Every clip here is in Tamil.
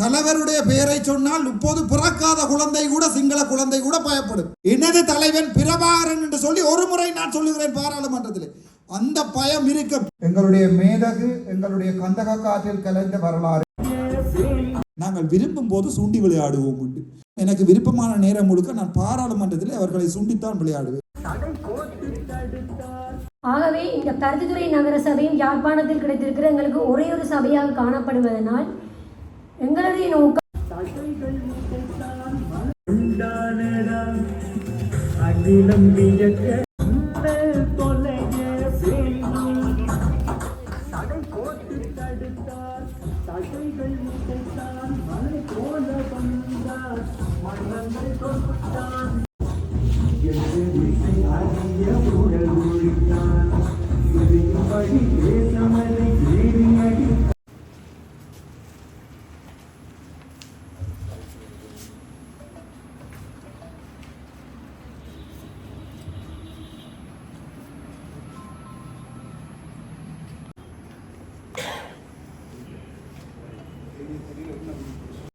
தலைவருடைய பெயரை சொன்னால் இப்போது பிறக்காத குழந்தை கூட சிங்கள குழந்தை கூட பயப்படும். எனது தலைவன் பிரபாகரன் என்று சொல்லி ஒரு முறை நான் சொல்லுகிறேன் பாராளுமன்றத்தில். அந்த பயம் இருக்கும். எங்களுடைய மேதகு எங்களுடைய கந்தக காற்றில் கலைந்த வரலாறு. நாங்கள் விரும்பும் போது சுண்டி விளையாடுவோம் உண்டு. எனக்கு விருப்பமான நேரம் முழுக்க நான் பாராளுமன்றத்தில் அவர்களை சுண்டித்தான் விளையாடுவேன். ஆகவே இந்த பருத்தித்துறை நகர சபையும் யாழ்ப்பாணத்தில் கிடைத்திருக்கிற எங்களுக்கு ஒரே ஒரு சபையாக காணப்படுவதனால் എങ്ങനെ നോക്കാം അഖിലം വിജക്ക്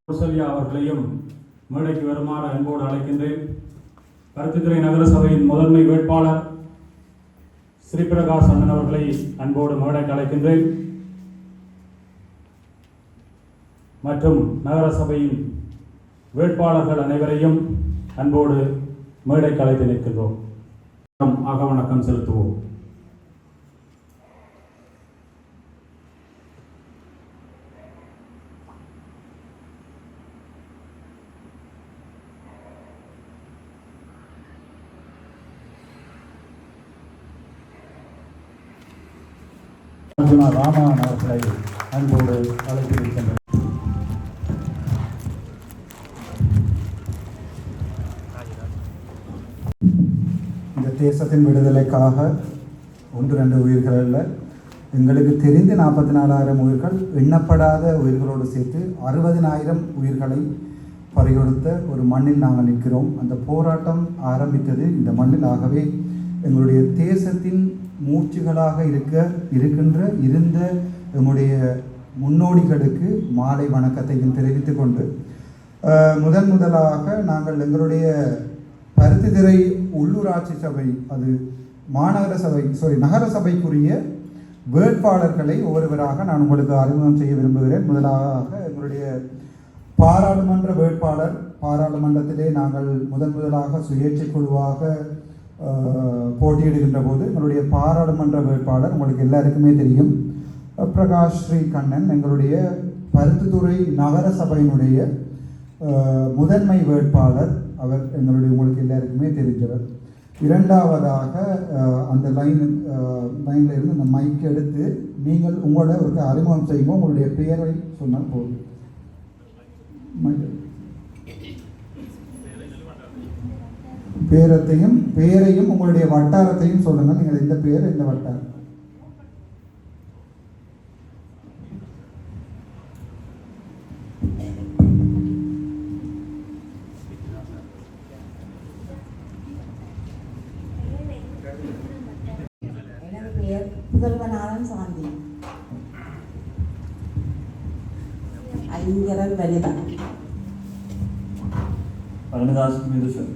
கௌசல்யா அவர்களையும் மேடைக்கு வருமாறு அன்போடு அழைக்கின்றேன். பருத்தித்துறை நகரசபையின் முதன்மை வேட்பாளர் ஸ்ரீபிரகாஷ் அண்ணன் அவர்களை அன்போடு மேடைக்கு அழைக்கின்றேன். மற்றும் நகர சபையின் வேட்பாளர்கள் அனைவரையும் அன்போடு மேடைக்கு அழைத்து நிற்கின்றோம். அகவணக்கம் செலுத்துவோம். அர்ஜுனா ராமன் அவர்களை அன்போடு அழைத்து நிற்கின்றோம் இந்த தேசத்தின் விடுதலைக்காக ஒன்று ரெண்டு உயிர்கள் அல்ல. எங்களுக்கு தெரிந்து நாற்பத்தி நாலாயிரம் உயிர்கள் எண்ணப்படாத உயிர்களோடு சேர்த்து அறுபதினாயிரம் உயிர்களை பறிகொடுத்த ஒரு மண்ணில் நாங்கள் நிற்கிறோம். அந்த போராட்டம் ஆரம்பித்தது இந்த மண்ணில் ஆகவே எங்களுடைய தேசத்தின் மூச்சுகளாக இருக்க இருக்கின்ற இருந்த எங்களுடைய முன்னோடிகளுக்கு மாலை வணக்கத்தையும் தெரிவித்து கொண்டு முதன் முதலாக நாங்கள் எங்களுடைய பருத்தித்துறை உள்ளூராட்சி சபை அது மாநகர சபை சாரி நகர சபைக்குரிய வேட்பாளர்களை ஒவ்வொருவராக நான் உங்களுக்கு அறிமுகம் செய்ய விரும்புகிறேன். முதலாக எங்களுடைய பாராளுமன்ற வேட்பாளர் பாராளுமன்றத்திலே நாங்கள் முதன் முதலாக சுயேட்சை குழுவாக போட்டியிடுகின்ற போது எங்களுடைய பாராளுமன்ற வேட்பாளர் உங்களுக்கு எல்லாருக்குமே தெரியும். பிரகாஷ் ஸ்ரீ கண்ணன் எங்களுடைய பருத்துத்துறை நகர சபையினுடைய முதன்மை வேட்பாளர். அவர் எங்களுடைய உங்களுக்கு எல்லாருக்குமே தெரிஞ்சவர். இரண்டாவதாக அந்த லைன் லைனில் இருந்து அந்த மைக் எடுத்து நீங்கள் உங்களோட ஒரு அறிமுகம் செய்யும்போது உங்களுடைய பெயரை சொன்னால் போதும். மைக் பேரத்தையும் பேரையும் உங்களுடைய வட்டாரத்தையும் சொல்லுங்கள். நீங்கள் எந்த பேர் எந்த வட்டாரம். புதல்வனாளன் சாந்தி. ஐங்கரன் வனிதா பழனிதாஸ் மிதுசன்.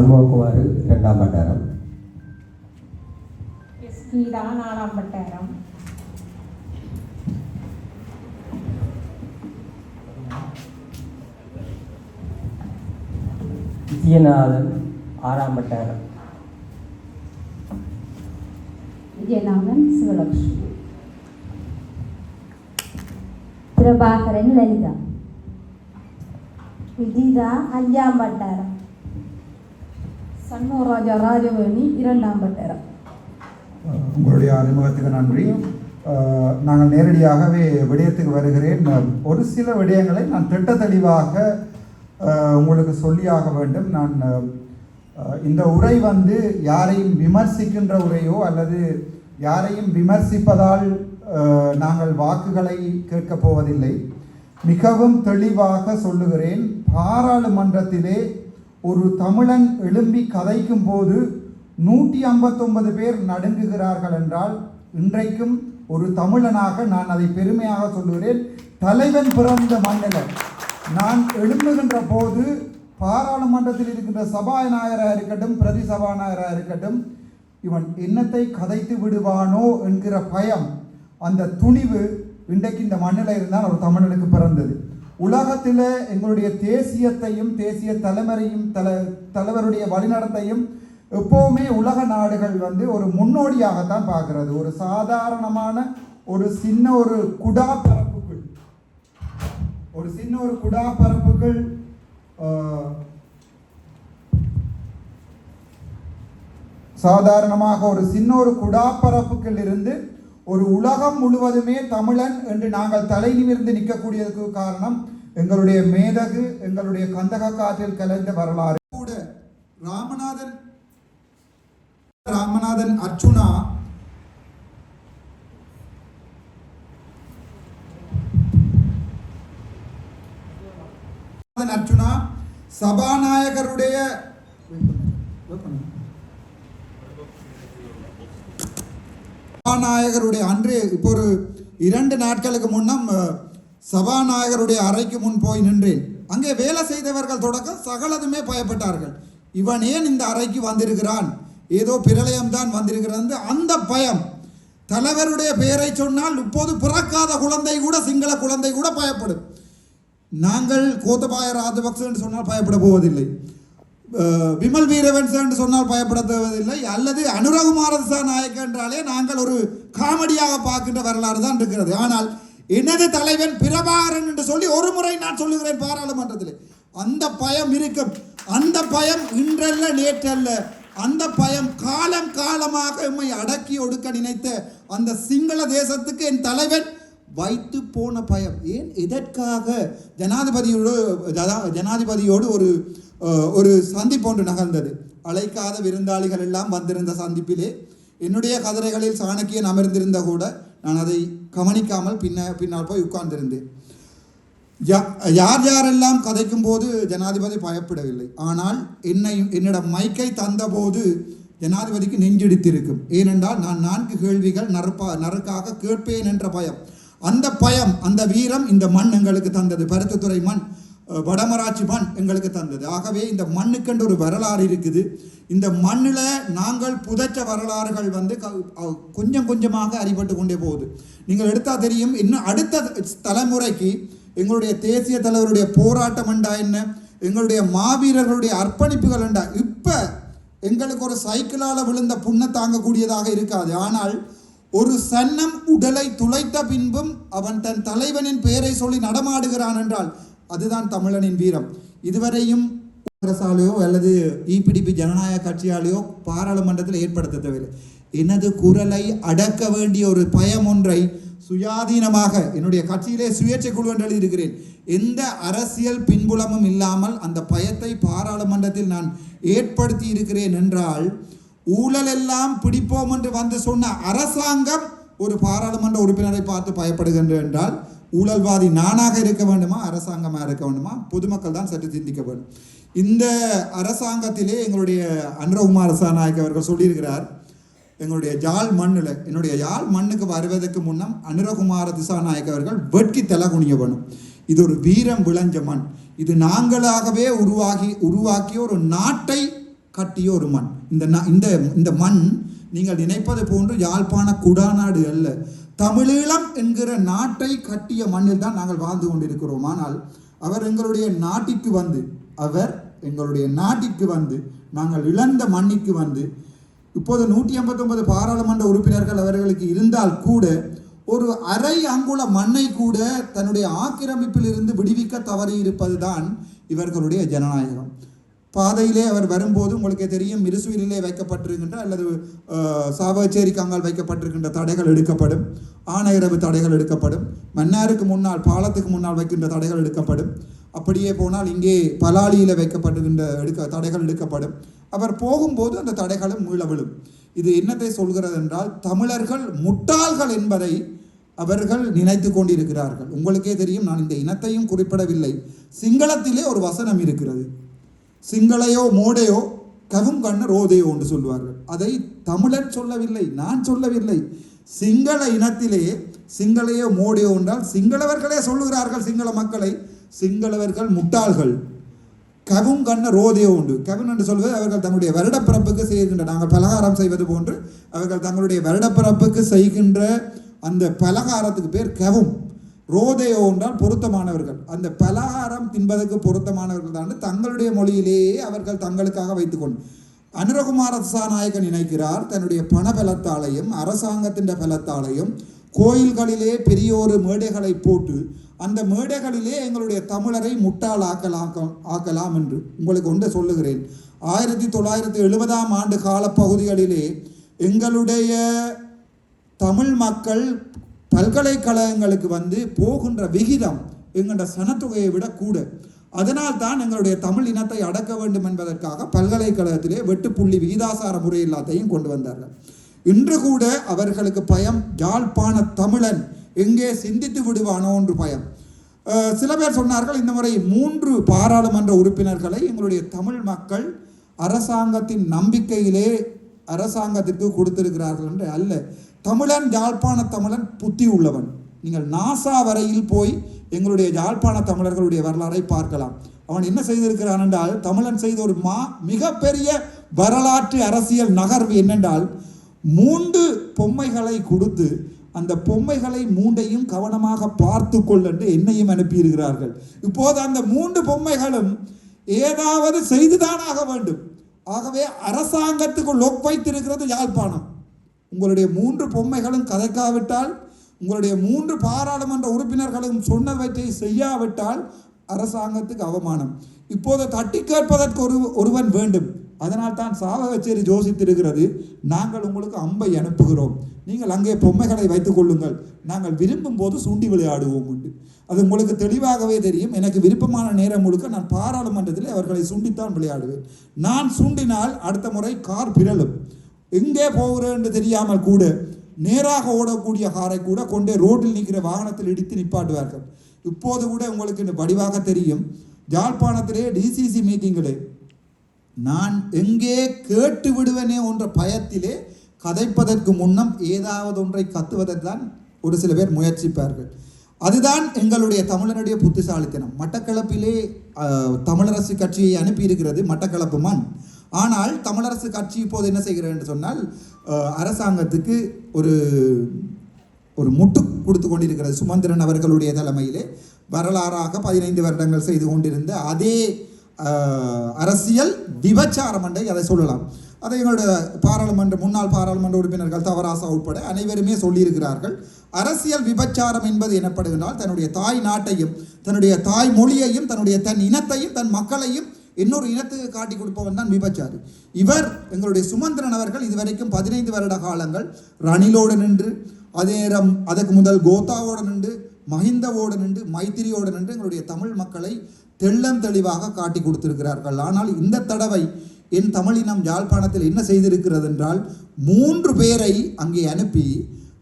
சண்முககுமார் இரண்டாம் வட்டாரம் எஸ் கீதா நாலாம் வட்டாரம் விஜயநாதன் ஆறாம் வட்டாரம் விஜயநாதன் சிவலட்சுமி. பிரபாகரன் லலிதா. விஜிதா அஞ்சாம் வட்டாரம் ராஜா ராஜவேணி இரண்டாம் பட்டரம். உங்களுடைய அறிமுகத்துக்கு நன்றி. நாங்கள் நேரடியாகவே விடயத்துக்கு வருகிறேன். ஒரு சில விடயங்களை நான் திட்ட தெளிவாக உங்களுக்கு சொல்லியாக வேண்டும். நான் இந்த உரை வந்து யாரையும் விமர்சிக்கின்ற உரையோ அல்லது யாரையும் விமர்சிப்பதால் நாங்கள் வாக்குகளை கேட்கப் போவதில்லை. மிகவும் தெளிவாக சொல்லுகிறேன். பாராளுமன்றத்திலே ஒரு தமிழன் எழும்பி கதைக்கும் போது நூற்றி ஐம்பத்தொன்பது பேர் நடுங்குகிறார்கள் என்றால் இன்றைக்கும் ஒரு தமிழனாக நான் அதை பெருமையாக சொல்லுகிறேன். தலைவன் பிறந்த மண்ணில் நான் எழும்புகின்ற போது பாராளுமன்றத்தில் இருக்கின்ற சபாநாயகராக இருக்கட்டும் பிரதி சபாநாயகராக இருக்கட்டும் இவன் என்னத்தை கதைத்து விடுவானோ என்கிற பயம் அந்த துணிவு இன்றைக்கு இந்த மண்ணில் இருந்தால் ஒரு தமிழனுக்கு பிறந்தது. உலகத்தில் எங்களுடைய தேசியத்தையும் தேசிய தலைமறையும் தல தலைவருடைய வழிநடத்தையும் எப்போவுமே உலக நாடுகள் வந்து ஒரு முன்னோடியாகத்தான் பார்க்கறது. ஒரு சாதாரணமான ஒரு சின்ன ஒரு குடா பரப்புக்குள் ஒரு சின்ன ஒரு குடா பரப்புக்குள் சாதாரணமாக ஒரு சின்ன ஒரு குடாப்பரப்புகள் இருந்து ஒரு உலகம் முழுவதுமே தமிழன் என்று நாங்கள் தலை நிமிர்ந்து நிற்கக்கூடியதுக்கு காரணம் எங்களுடைய மேதகு எங்களுடைய கந்தக காற்றில் கலந்த வரலாறு. கூட ராமநாதன் ராமநாதன் அர்ச்சுனா ராமநாதன் அர்ச்சுனா சபாநாயகருடைய சபாநாயகருடைய அன்று இப்போ ஒரு இரண்டு நாட்களுக்கு முன்னம் சபாநாயகருடைய அறைக்கு முன் போய் நின்றேன். அங்கே வேலை செய்தவர்கள் தொடக்கம் சகலதுமே பயப்பட்டார்கள். இவன் ஏன் இந்த அறைக்கு வந்திருக்கிறான்? ஏதோ பிரளயம்தான் வந்திருக்கிறது. அந்த பயம். தலைவருடைய பெயரை சொன்னால் இப்போது பிறக்காத குழந்தை கூட சிங்கள குழந்தை கூட பயப்படும். நாங்கள் கோத்தபாய ராஜபக்சன் சொன்னால் பயப்பட போவதில்லை. விமல் வீரவன்ச என்று சொன்னால் பயப்பட தேவதில்லை அல்லது அனுரகுமார நாயக் என்றாலே நாங்கள் ஒரு காமெடியாக பார்க்கின்ற வரலாறு தான் இருக்கிறது. ஆனால் எனது தலைவன் பிரபாகரன் என்று சொல்லி ஒரு முறை நான் சொல்லுகிறேன் பாராளுமன்றத்தில். அந்த பயம் இருக்கும். அந்த பயம் இன்றல்ல நேற்றல்ல. அந்த பயம் காலம் காலமாக உண்மை அடக்கி ஒடுக்க நினைத்த அந்த சிங்கள தேசத்துக்கு என் தலைவன் வைத்து போன பயம். ஏன்? எதற்காக? ஜனாதிபதியோடு ஜனாதிபதியோடு ஒரு ஒரு சந்திப்பு ஒன்று நகர்ந்தது. அழைக்காத விருந்தாளிகள் எல்லாம் வந்திருந்த சந்திப்பிலே என்னுடைய கதிரைகளில் சாணக்கியன் அமர்ந்திருந்த கூட நான் அதை கவனிக்காமல் பின்ன பின்னால் போய் உட்கார்ந்திருந்தேன். யார் யாரெல்லாம் கதைக்கும் போது ஜனாதிபதி பயப்படவில்லை. ஆனால் என்னை என்னிடம் மைக்கை தந்தபோது ஜனாதிபதிக்கு நெஞ்செடுத்திருக்கும். ஏனென்றால் நான் நான்கு கேள்விகள் நறுப்பா நறுக்காக கேட்பேன் என்ற பயம். அந்த பயம் அந்த வீரம் இந்த மண் எங்களுக்கு தந்தது. பருத்துத்துறை மண். வடமராட்சி மண் எங்களுக்கு தந்தது. ஆகவே இந்த மண்ணுக்கென்று ஒரு வரலாறு இருக்குது. இந்த மண்ணில் நாங்கள் புதைச்ச வரலாறுகள் வந்து க- கொஞ்சம் கொஞ்சமாக அறிபட்டு கொண்டே போகுது. நீங்கள் எடுத்தால் தெரியும் இன்னும் அடுத்த தலைமுறைக்கு எங்களுடைய தேசிய தலைவருடைய போராட்டம் என்றா என்ன? எங்களுடைய மாவீரர்களுடைய அர்ப்பணிப்புகள் என்றா? இப்போ எங்களுக்கு ஒரு சைக்கிளால் விழுந்த புண்ணை தாங்கக்கூடியதாக இருக்காது. ஆனால் ஒரு சன்னம் உடலை துளைத்த பின்பும் அவன் தன் தலைவனின் பெயரை சொல்லி நடமாடுகிறான் என்றால் அதுதான் தமிழனின் வீரம். இதுவரையும் அரசாலேயோ அல்லது இபிடிபி ஜனநாயக கட்சியாலேயோ பாராளுமன்றத்தில் ஏற்படுத்த தேவையில்லை எனது குரலை அடக்க வேண்டிய ஒரு பயம் ஒன்றை சுயாதீனமாக என்னுடைய கட்சியிலே சுயேட்சை குழு என்று எழுதியிருக்கிறேன். எந்த அரசியல் பின்புலமும் இல்லாமல் அந்த பயத்தை பாராளுமன்றத்தில் நான் ஏற்படுத்தி இருக்கிறேன் என்றால் ஊழல் எல்லாம் பிடிப்போம் என்று வந்து சொன்ன அரசாங்கம் ஒரு பாராளுமன்ற உறுப்பினரை பார்த்து பயப்படுகின்ற என்றால் ஊழல்வாதி நானாக இருக்க வேண்டுமா அரசாங்கமாக இருக்க வேண்டுமா? பொதுமக்கள் தான் சற்று சிந்திக்க வேண்டும். இந்த அரசாங்கத்திலே எங்களுடைய அனுரகுமார் ரசாநாயக் அவர்கள் சொல்லியிருக்கிறார் எங்களுடைய யாழ் மண்ணில் என்னுடைய யாழ் மண்ணுக்கு வருவதற்கு முன்னம் அனுரகுமார திசாநாயக் அவர்கள் வெட்கி தலை குனிய வேணும். இது ஒரு வீரம் விளைஞ்ச மண். இது நாங்களாகவே உருவாகி உருவாக்கிய ஒரு நாட்டை கட்டிய ஒரு மண். இந்த இந்த இந்த மண் நீங்கள் நினைப்பது போன்று யாழ்ப்பாண குடாநாடு அல்ல. தமிழீழம் என்கிற நாட்டை கட்டிய மண்ணில் தான் நாங்கள் வாழ்ந்து கொண்டிருக்கிறோம். ஆனால் அவர் எங்களுடைய நாட்டிற்கு வந்து அவர் எங்களுடைய நாட்டிற்கு வந்து நாங்கள் இழந்த மண்ணிற்கு வந்து இப்போது நூற்றி ஐம்பத்தொன்பது பாராளுமன்ற உறுப்பினர்கள் அவர்களுக்கு இருந்தால் கூட ஒரு அரை அங்குல மண்ணை கூட தன்னுடைய ஆக்கிரமிப்பில் இருந்து விடுவிக்க தவறி இருப்பதுதான் இவர்களுடைய ஜனநாயகம். பாதையிலே அவர் வரும்போது உங்களுக்கு தெரியும் மிருசுவிலே வைக்கப்பட்டிருக்கின்ற அல்லது சாவச்சேரி கங்கால் காங்கால் வைக்கப்பட்டிருக்கின்ற தடைகள் எடுக்கப்படும் ஆணையரவு தடைகள் எடுக்கப்படும் மன்னாருக்கு முன்னால் பாலத்துக்கு முன்னால் வைக்கின்ற தடைகள் எடுக்கப்படும். அப்படியே போனால் இங்கே பலாலியில் வைக்கப்பட்டிருக்கின்ற எடுக்க தடைகள் எடுக்கப்படும். அவர் போகும்போது அந்த தடைகளும் மீள விழும். இது என்னத்தை சொல்கிறது என்றால் தமிழர்கள் முட்டாள்கள் என்பதை அவர்கள் நினைத்து கொண்டிருக்கிறார்கள். உங்களுக்கே தெரியும் நான் இந்த இனத்தையும் குறிப்பிடவில்லை. சிங்களத்திலே ஒரு வசனம் இருக்கிறது. சிங்களையோ மோடையோ கவும் கண்ண ரோதையோ என்று சொல்வார்கள் அதை தமிழன் சொல்லவில்லை நான் சொல்லவில்லை. சிங்கள இனத்திலே சிங்களையோ மோடியோ என்றால் சிங்களவர்களே சொல்லுகிறார்கள் சிங்கள மக்களை. சிங்களவர்கள் முட்டாள்கள். கவும் கண்ண ரோதையோ உண்டு. கவின் என்று சொல்வது அவர்கள் தங்களுடைய வருடப்பிறப்புக்கு செய்கின்ற நாங்கள் பலகாரம் செய்வது போன்று அவர்கள் தங்களுடைய வருடப்பிறப்புக்கு செய்கின்ற அந்த பலகாரத்துக்கு பேர் கவும். ரோதேயோ என்றால் பொருத்தமானவர்கள். அந்த பலகாரம் தின்பதற்கு பொருத்தமானவர்கள் தான் தங்களுடைய மொழியிலேயே அவர்கள் தங்களுக்காக வைத்துக்கொண்டு. அனுரகுமார நாயக்கன் நினைக்கிறார் தன்னுடைய பண பலத்தாலையும் அரசாங்கத்தின் பலத்தாலையும் கோயில்களிலே பெரிய ஒரு மேடைகளை போட்டு அந்த மேடைகளிலே எங்களுடைய தமிழரை முட்டாளாக்கலாம் ஆக்கலாம் என்று உங்களுக்கு ஒன்று சொல்லுகிறேன். ஆயிரத்தி தொள்ளாயிரத்தி எழுபதாம் ஆண்டு காலப்பகுதிகளிலே எங்களுடைய தமிழ் மக்கள் பல்கலைக்கழகங்களுக்கு வந்து போகின்ற விகிதம் எங்களோட சனத்தொகையை விட கூட. அதனால் தான் எங்களுடைய தமிழ் இனத்தை அடக்க வேண்டும் என்பதற்காக பல்கலைக்கழகத்திலே வெட்டுப்புள்ளி விகிதாசார முறை எல்லாத்தையும் கொண்டு வந்தார்கள். இன்று கூட அவர்களுக்கு பயம் யாழ்ப்பாண தமிழன் எங்கே சிந்தித்து விடுவானோ என்று பயம். சில பேர் சொன்னார்கள் இந்த முறை மூன்று பாராளுமன்ற உறுப்பினர்களை எங்களுடைய தமிழ் மக்கள் அரசாங்கத்தின் நம்பிக்கையிலே அரசாங்கத்திற்கு கொடுத்திருக்கிறார்கள் என்று அல்ல. தமிழன் யாழ்ப்பாண தமிழன் புத்தி உள்ளவன். நீங்கள் நாசா வரையில் போய் எங்களுடைய யாழ்ப்பாண தமிழர்களுடைய வரலாறை பார்க்கலாம். அவன் என்ன செய்திருக்கிறான் என்றால் தமிழன் செய்த ஒரு மா மிகப்பெரிய வரலாற்று அரசியல் நகர்வு என்னென்றால் மூன்று பொம்மைகளை கொடுத்து அந்த பொம்மைகளை மூண்டையும் கவனமாக பார்த்து கொள் என்று என்னையும் அனுப்பியிருக்கிறார்கள். இப்போது அந்த மூன்று பொம்மைகளும் ஏதாவது செய்துதான் ஆக வேண்டும். ஆகவே அரசாங்கத்துக்கு லொக் வைத்திருக்கிறது யாழ்ப்பாணம். உங்களுடைய மூன்று பொம்மைகளும் கதைக்காவிட்டால் உங்களுடைய மூன்று பாராளுமன்ற உறுப்பினர்களும் சொன்னவற்றை செய்யாவிட்டால் அரசாங்கத்துக்கு அவமானம். இப்போது தட்டி கேட்பதற்கு ஒரு ஒருவன் வேண்டும். அதனால் தான் சாவகச்சேரி யோசித்திருக்கிறது நாங்கள் உங்களுக்கு அம்பை அனுப்புகிறோம். நீங்கள் அங்கே பொம்மைகளை வைத்துக் கொள்ளுங்கள். நாங்கள் விரும்பும் போது சுண்டி விளையாடுவோம் உண்டு. அது உங்களுக்கு தெளிவாகவே தெரியும். எனக்கு விருப்பமான நேரம் முழுக்க நான் பாராளுமன்றத்தில் அவர்களை சுண்டித்தான் விளையாடுவேன். நான் சுண்டினால் அடுத்த முறை கார் பிறலும். எங்கே போகிறேன்னு தெரியாமல் கூட நேராக ஓடக்கூடிய காரை கூட கொண்டே ரோட்டில் நிற்கிற வாகனத்தில் இடித்து நிப்பாட்டுவார்கள். இப்போது கூட உங்களுக்கு இந்த வடிவாக தெரியும். யாழ்ப்பாணத்திலே டிசிசி மீட்டிங்கிலே நான் எங்கே கேட்டு விடுவேனே என்ற பயத்திலே கதைப்பதற்கு முன்னம் ஏதாவது ஒன்றை கத்துவதற்கு தான் ஒரு சில பேர் முயற்சிப்பார்கள். அதுதான் எங்களுடைய தமிழனுடைய புத்திசாலித்தனம். மட்டக்களப்பிலே தமிழரசு கட்சியை அனுப்பியிருக்கிறது மட்டக்களப்பு மண். ஆனால் தமிழரசு கட்சி இப்போது என்ன செய்கிறேன் என்று சொன்னால் அரசாங்கத்துக்கு ஒரு ஒரு முட்டு கொடுத்து கொண்டிருக்கிறது. சுமந்திரன் அவர்களுடைய தலைமையிலே வரலாறாக பதினைந்து வருடங்கள் செய்து கொண்டிருந்த அதே அரசியல் விபச்சாரம் என்றை அதை சொல்லலாம். அதை எங்களோட பாராளுமன்ற முன்னாள் பாராளுமன்ற உறுப்பினர்கள் தவராசா உட்பட அனைவருமே சொல்லியிருக்கிறார்கள். அரசியல் விபச்சாரம் என்பது எனப்படுகின்றால் தன்னுடைய தாய் நாட்டையும் தன்னுடைய தாய் மொழியையும் தன்னுடைய தன் இனத்தையும் தன் மக்களையும் இன்னொரு இனத்துக்கு காட்டி கொடுப்பவன் தான் விபச்சாரி. இவர் எங்களுடைய சுமந்திரன் அவர்கள் இதுவரைக்கும் பதினைந்து வருட காலங்கள் ரணிலோடு நின்று அதே நேரம் அதற்கு முதல் கோத்தாவோடு நின்று மஹிந்தவோடு நின்று மைத்திரியோடு நின்று எங்களுடைய தமிழ் மக்களை தெள்ளம் தெளிவாக காட்டி கொடுத்திருக்கிறார்கள். ஆனால் இந்த தடவை என் தமிழினம் யாழ்ப்பாணத்தில் என்ன செய்திருக்கிறது என்றால் மூன்று பேரை அங்கே அனுப்பி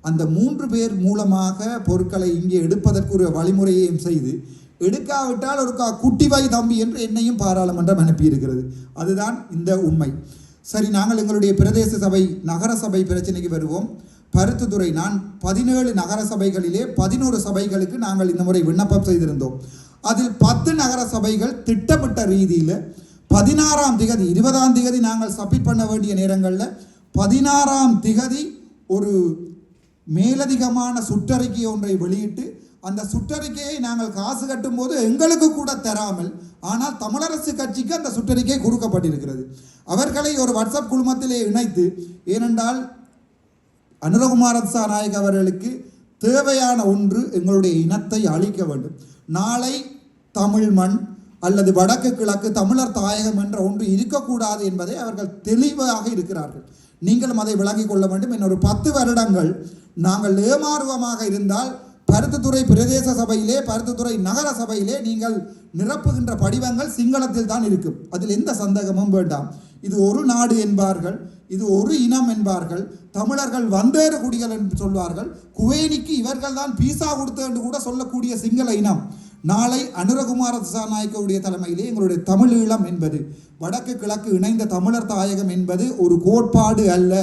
அந்த மூன்று பேர் மூலமாக பொருட்களை இங்கே எடுப்பதற்குரிய வழிமுறையையும் செய்து எடுக்காவிட்டால் ஒரு கா- தம்பி என்று என்னையும் பாராளுமன்றம் அனுப்பியிருக்கிறது. அதுதான் இந்த உண்மை. சரி நாங்கள் எங்களுடைய பிரதேச சபை நகர சபை பிரச்சனைக்கு வருவோம். பருத்துத்துறை நான் பதினேழு நகர சபைகளிலே பதினோரு சபைகளுக்கு நாங்கள் இந்த முறை விண்ணப்பம் செய்திருந்தோம். அதில் பத்து நகர சபைகள் திட்டமிட்ட ரீதியில் பதினாறாம் திகதி இருபதாம் திகதி நாங்கள் சப்மிட் பண்ண வேண்டிய நேரங்களில் பதினாறாம் திகதி ஒரு மேலதிகமான சுற்றறிக்கை ஒன்றை வெளியிட்டு அந்த சுற்றறிக்கையை நாங்கள் காசு கட்டும்போது எங்களுக்கு கூட தராமல் ஆனால் தமிழரசு கட்சிக்கு அந்த சுற்றறிக்கை கொடுக்கப்பட்டிருக்கிறது. அவர்களை ஒரு வாட்ஸ்அப் குழுமத்திலே இணைத்து ஏனென்றால் அனுரகுமார நாயக் அவர்களுக்கு தேவையான ஒன்று எங்களுடைய இனத்தை அழிக்க வேண்டும். நாளை தமிழ் மண் அல்லது வடக்கு கிழக்கு தமிழர் தாயகம் என்ற ஒன்று இருக்கக்கூடாது என்பதை அவர்கள் தெளிவாக இருக்கிறார்கள். நீங்களும் அதை விளங்கிக் கொள்ள வேண்டும். இன்னொரு பத்து வருடங்கள் நாங்கள் ஏமாறுவமாக இருந்தால் பருத்தித்துறை பிரதேச சபையிலே பருத்தித்துறை நகர சபையிலே நீங்கள் நிரப்புகின்ற படிவங்கள் சிங்களத்தில் தான் இருக்கும். அதில் எந்த சந்தேகமும் வேண்டாம். இது ஒரு நாடு என்பார்கள் இது ஒரு இனம் என்பார்கள் தமிழர்கள் வந்தேறு குடிகள் என்று சொல்வார்கள் குவேனிக்கு இவர்கள் தான் பீசா கொடுத்து என்று கூட சொல்லக்கூடிய சிங்கள இனம். நாளை அனுரகுமார திசாநாயக்கவுடைய தலைமையிலே எங்களுடைய தமிழ் ஈழம் என்பது வடக்கு கிழக்கு இணைந்த தமிழர் தாயகம் என்பது ஒரு கோட்பாடு அல்ல.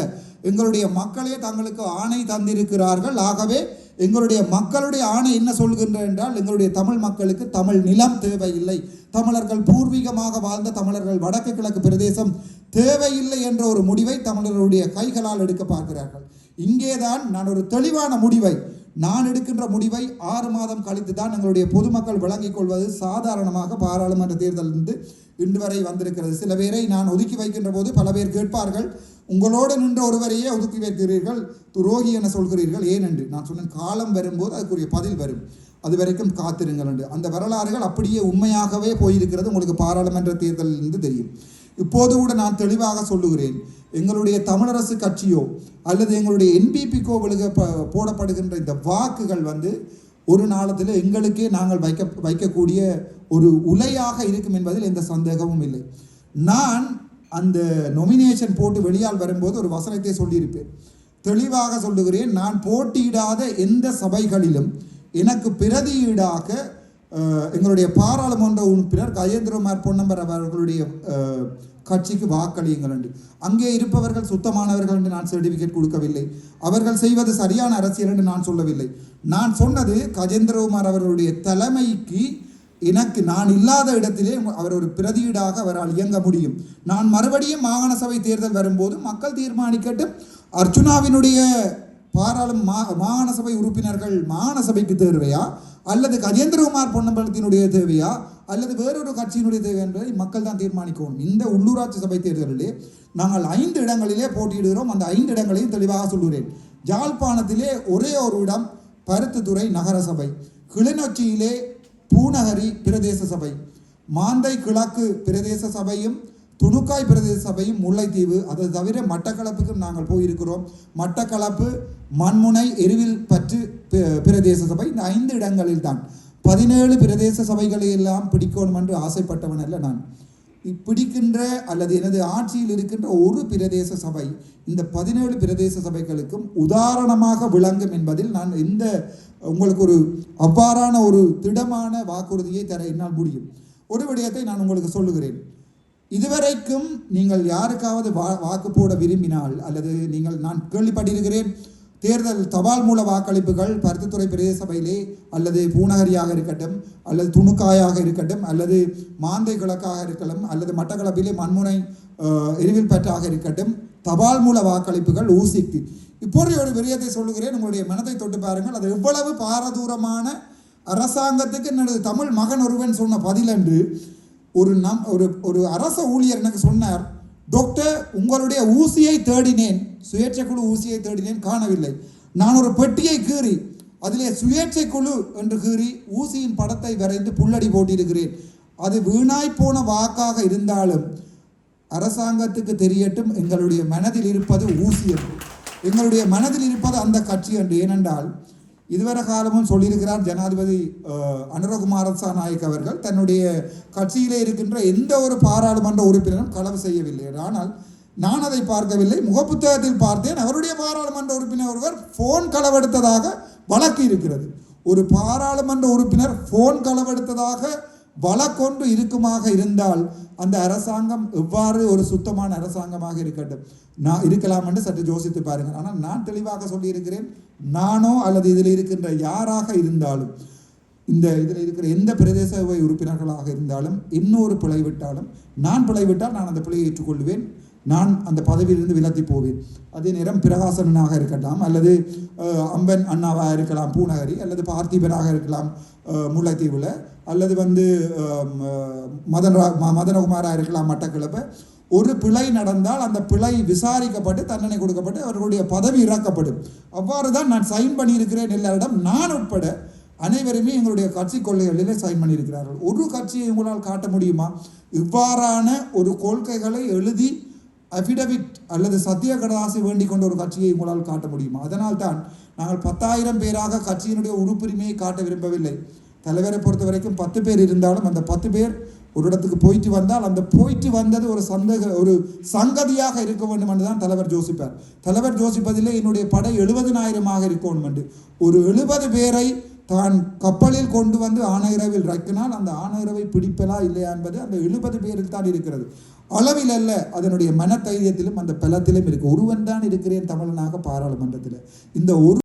எங்களுடைய மக்களே தங்களுக்கு ஆணை தந்திருக்கிறார்கள். ஆகவே எங்களுடைய மக்களுடைய ஆணை என்ன சொல்கின்ற என்றால் எங்களுடைய தமிழ் மக்களுக்கு தமிழ் நிலம் தேவையில்லை. தமிழர்கள் பூர்வீகமாக வாழ்ந்த தமிழர்கள் வடக்கு கிழக்கு பிரதேசம் தேவையில்லை என்ற ஒரு முடிவை தமிழர்களுடைய கைகளால் எடுக்க பார்க்கிறார்கள். இங்கேதான் நான் ஒரு தெளிவான முடிவை நான் எடுக்கின்ற முடிவை ஆறு மாதம் கழித்து தான் எங்களுடைய பொதுமக்கள் விளங்கிக் கொள்வது சாதாரணமாக பாராளுமன்ற தேர்தலிருந்து இன்று வரை வந்திருக்கிறது. சில பேரை நான் ஒதுக்கி வைக்கின்ற போது பல பேர் கேட்பார்கள் உங்களோடு நின்ற ஒருவரையே ஒதுக்கி வைக்கிறீர்கள் துரோகி என சொல்கிறீர்கள். ஏன் என்று நான் சொன்னேன் காலம் வரும்போது அதுக்குரிய பதில் வரும். அது வரைக்கும் காத்திருங்கள் என்று. அந்த வரலாறுகள் அப்படியே உண்மையாகவே போயிருக்கிறது உங்களுக்கு பாராளுமன்ற தேர்தலிலிருந்து தெரியும். இப்போது கூட நான் தெளிவாக சொல்லுகிறேன் எங்களுடைய தமிழரசு கட்சியோ அல்லது எங்களுடைய என்பிபி கோவிலுக்கு போடப்படுகின்ற இந்த வாக்குகள் வந்து ஒரு நாளத்தில் எங்களுக்கே நாங்கள் வைக்க வைக்கக்கூடிய ஒரு உலையாக இருக்கும் என்பதில் எந்த சந்தேகமும் இல்லை. நான் அந்த நொமினேஷன் போட்டு வெளியால் வரும்போது ஒரு வசனத்தை சொல்லியிருப்பேன். தெளிவாக சொல்லுகிறேன் நான் போட்டியிடாத எந்த சபைகளிலும் எனக்கு பிரதியீடாக எங்களுடைய பாராளுமன்ற உறுப்பினர் கஜேந்திரகுமார் பொன்னம்பர் அவர்களுடைய கட்சிக்கு வாக்களியுங்கள் என்று. அங்கே இருப்பவர்கள் சுத்தமானவர்கள் என்று நான் சர்டிஃபிகேட் கொடுக்கவில்லை. அவர்கள் செய்வது சரியான அரசியல் என்று நான் சொல்லவில்லை. நான் சொன்னது கஜேந்திரகுமார் அவர்களுடைய தலைமைக்கு எனக்கு நான் இல்லாத இடத்திலே அவர் ஒரு பிரதியீடாக அவரால் இயங்க முடியும். நான் மறுபடியும் மாகாண சபை தேர்தல் வரும்போது மக்கள் தீர்மானிக்கட்டும். அர்ச்சுனாவினுடைய பாராளும் மா மாகாண சபை உறுப்பினர்கள் மாகாண சபைக்கு தேர்வையா? அல்லது கஜேந்திரகுமார் பொன்னம்பலத்தினுடைய தேவையா? அல்லது வேறொரு கட்சியினுடைய தேவை என்பதை மக்கள் தான் தீர்மானிக்கணும். இந்த உள்ளூராட்சி சபை தேர்தலிலே நாங்கள் ஐந்து இடங்களிலே போட்டியிடுகிறோம். அந்த ஐந்து இடங்களையும் தெளிவாக சொல்கிறேன் ஜாழ்ப்பாணத்திலே ஒரே ஒரு இடம் பருத்துத்துறை நகரசபை. கிளிநொச்சியிலே பூநகரி பிரதேச சபை மாந்தை கிழக்கு பிரதேச சபையும் துணுக்காய் பிரதேச சபையும் முல்லைத்தீவு. அதை தவிர மட்டக்களப்புக்கும் நாங்கள் போயிருக்கிறோம். மட்டக்களப்பு மண்முனை எருவில் பற்று பிரதேச சபை. இந்த ஐந்து இடங்களில் தான் பதினேழு பிரதேச சபைகளை எல்லாம் பிடிக்கணும் என்று ஆசைப்பட்டவன் அல்ல நான். பிடிக்கின்ற அல்லது எனது ஆட்சியில் இருக்கின்ற ஒரு பிரதேச சபை இந்த பதினேழு பிரதேச சபைகளுக்கும் உதாரணமாக விளங்கும் என்பதில் நான் எந்த உங்களுக்கு ஒரு அவ்வாறான ஒரு திடமான வாக்குறுதியை தர என்னால் முடியும். ஒரு விடயத்தை நான் உங்களுக்கு சொல்லுகிறேன். இதுவரைக்கும் நீங்கள் யாருக்காவது வா வாக்கு போட விரும்பினால் அல்லது நீங்கள் நான் கேள்விப்பட்டிருக்கிறேன் தேர்தல் தபால் மூல வாக்களிப்புகள் பருத்தித்துறை பிரதேச சபையிலே அல்லது பூநகரியாக இருக்கட்டும் அல்லது துணுக்காயாக இருக்கட்டும் அல்லது மாந்தை கிழக்காக இருக்கட்டும் அல்லது மட்டக்களப்பிலே மண்முனை எரிவில் பற்றாக இருக்கட்டும் தபால் மூல வாக்களிப்புகள் ஊசிக்கு. இப்போது ஒரு விரியத்தை சொல்லுகிறேன். உங்களுடைய மனத்தை தொட்டு பாருங்கள். அது எவ்வளவு பாரதூரமான அரசாங்கத்துக்கு என்னது? தமிழ் மகன் ஒருவன் சொன்ன பதில் என்று ஒரு நம் ஒரு ஒரு அரச ஊழியர் எனக்கு சொன்னார் டாக்டர் உங்களுடைய ஊசியை தேடினேன். சுயேட்சை குழு ஊசியை தேடினேன் காணவில்லை. நான் ஒரு பெட்டியை கீறி அதிலே சுயேட்சை குழு என்று கீறி ஊசியின் படத்தை வரைந்து புல்லடி போட்டிருக்கிறேன். அது வீணாய் போன வாக்காக இருந்தாலும் அரசாங்கத்துக்கு தெரியட்டும். எங்களுடைய மனதில் இருப்பது ஊசி என்று. எங்களுடைய மனதில் இருப்பது அந்த கட்சி என்று. ஏனென்றால் இதுவரை காலமும் சொல்லியிருக்கிறார் ஜனாதிபதி அஹ், அனுரகுமார நாயக் அவர்கள். தன்னுடைய கட்சியிலே இருக்கின்ற எந்த ஒரு பாராளுமன்ற உறுப்பினரும் களவு செய்யவில்லை. ஆனால் நான் அதை பார்க்கவில்லை. முகப்புத்தகத்தில் பார்த்தேன். அவருடைய பாராளுமன்ற உறுப்பினர் ஒருவர் ஃபோன் களவெடுத்ததாக வழக்கு இருக்கிறது. ஒரு பாராளுமன்ற உறுப்பினர் ஃபோன் களவெடுத்ததாக வழக்கொன்று இருக்குமாக இருந்தால் அந்த அரசாங்கம் எவ்வாறு ஒரு சுத்தமான அரசாங்கமாக இருக்கட்டும். நான் இருக்கலாம் என்று சற்று யோசித்து பாருங்கள். ஆனால் நான் தெளிவாக சொல்லியிருக்கிறேன். நானோ அல்லது இதில் இருக்கின்ற யாராக இருந்தாலும் இந்த இதில் இருக்கிற எந்த பிரதேச சபை உறுப்பினர்களாக இருந்தாலும் இன்னொரு பிழை விட்டாலும் நான் பிழை விட்டால் நான் அந்த பிழையை ஏற்றுக்கொள்வேன். நான் அந்த பதவியிலிருந்து விலத்தி போவேன். அதே நேரம் பிரகாசனாக இருக்கலாம். அல்லது அம்பன் அண்ணாவாக இருக்கலாம் பூநகரி அல்லது பார்த்திபனாக இருக்கலாம். முல்லைத்தீவில். அல்லது வந்து அஹ், ம- மதனகுமாராக இருக்கலாம் மட்டக்களப்பு. ஒரு பிழை நடந்தால் அந்த பிழை விசாரிக்கப்பட்டு தண்டனை கொடுக்கப்பட்டு அவர்களுடைய பதவி இறக்கப்படும். அவ்வாறு தான் நான் சைன் பண்ணியிருக்கிறேன் எல்லாரிடம். நான் உட்பட அனைவருமே எங்களுடைய கட்சி கொள்கைகளிலே சைன் பண்ணியிருக்கிறார்கள். ஒரு கட்சியை உங்களால் காட்ட முடியுமா? இவ்வாறான ஒரு கொள்கைகளை எழுதி அஃபிடவிட் அல்லது சத்திய கடதாசி வேண்டிக் கொண்ட ஒரு கட்சியை உங்களால் காட்ட முடியுமா? அதனால் தான் நாங்கள் பத்தாயிரம் பேராக கட்சியினுடைய உறுப்புரிமையை காட்ட விரும்பவில்லை. தலைவரை பொறுத்த வரைக்கும் பத்து பேர் இருந்தாலும் அந்த பத்து பேர் ஒரு இடத்துக்கு போயிட்டு வந்தால் அந்த போயிட்டு வந்தது ஒரு சந்தக ஒரு சங்கதியாக இருக்க வேண்டும் என்று தான் தலைவர் ஜோசிப்பார் தலைவர் ஜோசிப்பதிலே என்னுடைய படை எழுபதினாயிரமாக இருக்கணும் என்று. ஒரு எழுபது பேரை தான் கப்பலில் கொண்டு வந்து ஆணையரவில் இறக்கினால் அந்த ஆணையரவை பிடிப்பலா இல்லையா என்பது அந்த எழுபது பேரில் தான் இருக்கிறது. அளவில் அல்ல அதனுடைய மனதைரியத்திலும் அந்த பலத்திலும் இருக்கு. ஒருவன் தான் இருக்கிறேன் தமிழனாக பாராளுமன்றத்தில். இந்த ஒரு